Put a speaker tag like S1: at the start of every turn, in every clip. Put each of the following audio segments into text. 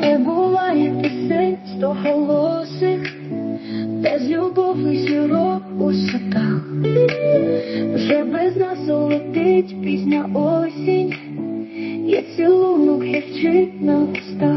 S1: Не буває пісень стоголосих, без любові зірок у садах. Вже без нас летить пізня осінь, є цілунок гірчить на устах.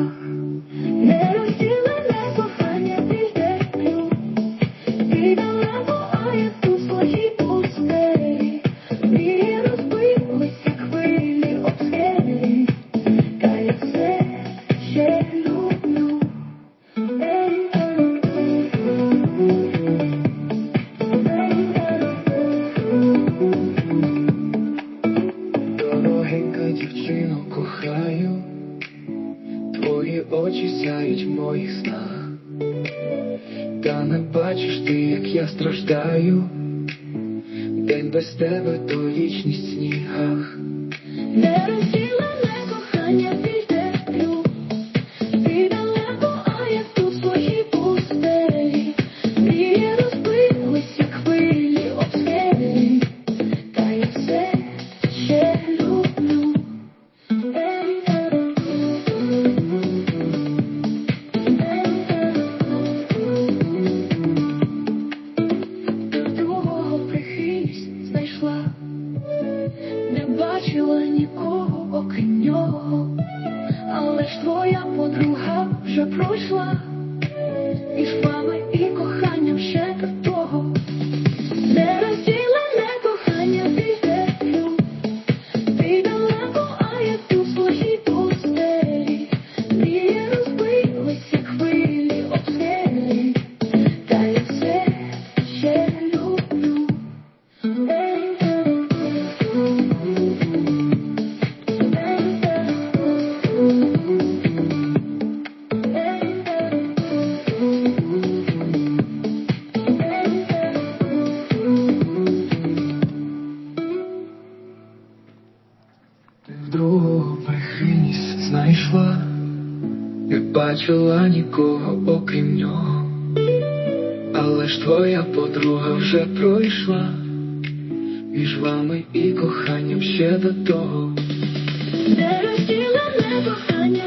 S2: Очі сяють в моїх снах, та не бачиш ти, як я страждаю, день без тебе то вічність в снігах.
S1: Не бачила нікого, окрім нього, але ж твоя подруга вже пройшла,
S2: другого прихильність знайшла, не бачила нікого, окрім нього, але ж твоя подруга вже пройшла, між вами і коханням ще до того.
S1: Не розділене кохання